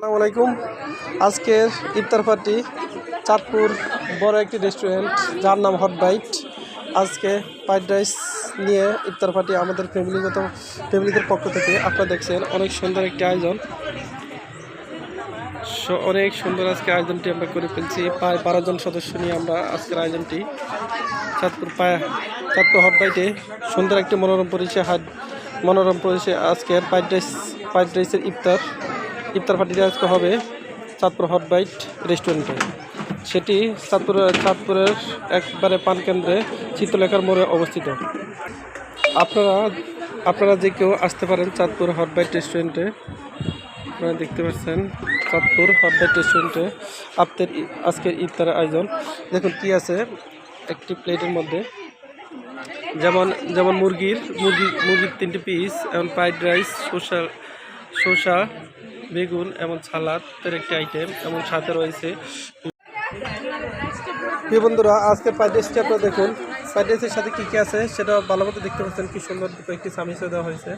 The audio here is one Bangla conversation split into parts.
আসসালামু আলাইকুম। আজকের ইফতার পার্টি, চাঁদপুর বড় একটি রেস্টুরেন্ট যার নাম হট বাইট আজকে ফ্রাইড রাইস নিয়ে ইফতার পার্টি আমাদের ফ্যামিলিগত, ফ্যামিলিদের পক্ষ থেকে। আপনারা দেখছেন, অনেক সুন্দর একটি আয়োজন। অনেক সুন্দর আজকে আয়োজনটি আমরা করে ফেলছি। প্রায় বারো জন সদস্য নিয়ে আমরা আজকের আয়োজনটি। চাঁদপুর পায়, চাঁদপুর হট বাইটে সুন্দর একটি মনোরম পরিচয় হাট, মনোরম পরিচয় আজকের ফ্রাইড রাইস ফ্রাইড রাইসের ইফতার। ইফতার পার্টিটা আজকে হবে চাঁদপুর হট বাইট রেস্টুরেন্টে সেটি চাঁদপুর চাঁদপুরের একবারে পান কেন্দ্রে চিত্রলেখার মোড়ে অবস্থিত। আপনারা আপনারা যে কেউ আসতে পারেন চাঁদপুর হট বাইট রেস্টুরেন্টে আপনারা দেখতে পাচ্ছেন চাঁদপুর হট বাইট রেস্টুরেন্টে আপনার আজকের ইফতারের আয়োজন। দেখুন কি আছে একটি প্লেটের মধ্যে। যেমন যেমন মুরগির মুরগি মুরগির তিনটি পিস এবং ফ্রাইড রাইস শসা শসা বেগুন এবং সালাদের একটি আইটেম এবং সাথে রয়েছে প্রিয় বন্ধুরা আজকে ফ্রাইড রাইসটি আপনারা দেখুন। ফ্রাইড রাইসের সাথে কী কী আছে সেটা ভালো মতো দেখতে পাচ্ছেন কি সুন্দর দুটো একটি সামিসে দেওয়া হয়েছে।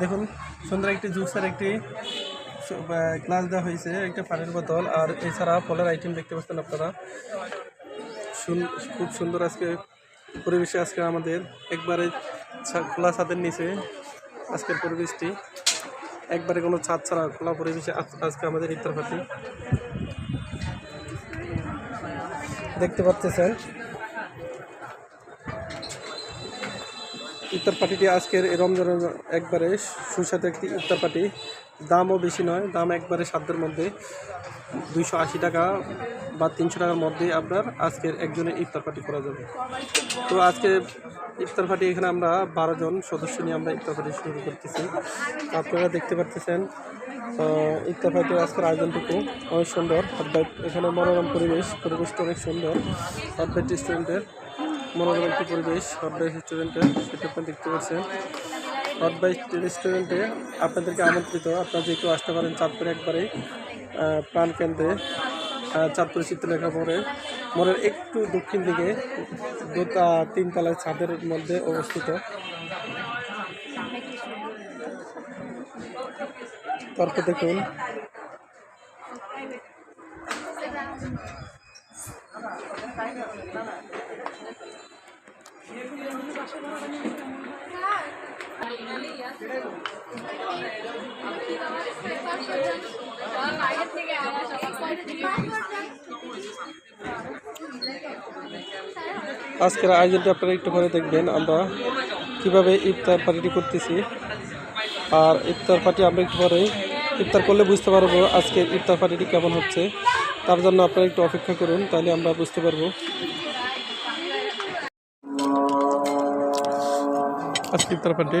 দেখুন, সুন্দর একটি জুসের একটি গ্লাস দেওয়া হয়েছে, একটা পানির বোতল। আর এছাড়া ফলের আইটেম দেখতে পাচ্ছেন আপনারা। খুব সুন্দর আজকে পরিবেশে আজকে আমাদের একবারে খোলা ছাদের নিচে আজকের পরিবেশটি। একবারে কোনো ছাদ ছাড়া খোলা পরিবেশে আজ- আজকে আমাদের ইফতার পাতি দেখতে পাচ্ছেন। ইফতার পার্টিটি আজকের রমজানের একবারে সুস্বাদু একটি ইফতার পার্টি। দামও বেশি নয়, দাম একবারে সাধ্যের মধ্যে। দুইশো আশি টাকা বা তিনশো টাকার মধ্যে আপনার আজকের একজনের ইফতার পার্টি করা যাবে। তো আজকে ইফতার পার্টি এখানে আমরা বারো জন সদস্য নিয়ে আমরা ইফতার পার্টি শুরু করতেছি। আপনারা দেখতে পাচ্ছেন ইফতার পার্টির আজকের আয়োজনটুকু অনেক সুন্দর। হটবাইট এখানে মনোরম পরিবেশ পরিবেশটা অনেক সুন্দর। হটবাইট রেস্টুরেন্টের মনোরম একটি পরিবেশ হটবাইট রেস্টুরেন্টের সেটা আপনি দেখতে পাচ্ছেন। বাইট রেস্টুরেন্টে আপনাদেরকে আমন্ত্রিত। আপনারা যেহেতু আসতে পারেন চাঁদপুরে একবারে আহ, প্রাণকেন্দ্রে চাঁদপুর চিত্রলেখা মোড়ে মোড়ের একটু দক্ষিণ দিকে দুটা তিনতলায় ছাদের মধ্যে অবস্থিত। তর্ক দেখুন। আজকের আয়োজনটা আপনারা একটু পরে দেখবেন, আমরা কীভাবে ইফতার পার্টিটি করতেছি। আর ইফতার পার্টি আমরা একটু পরে ইফতার করলে বুঝতে পারব আজকের ইফতার পার্টিটি কেমন হচ্ছে। তার জন্য আপনারা একটু অপেক্ষা করুন, তাহলে আমরা বুঝতে পারব। আজকে ইফতার পার্টি।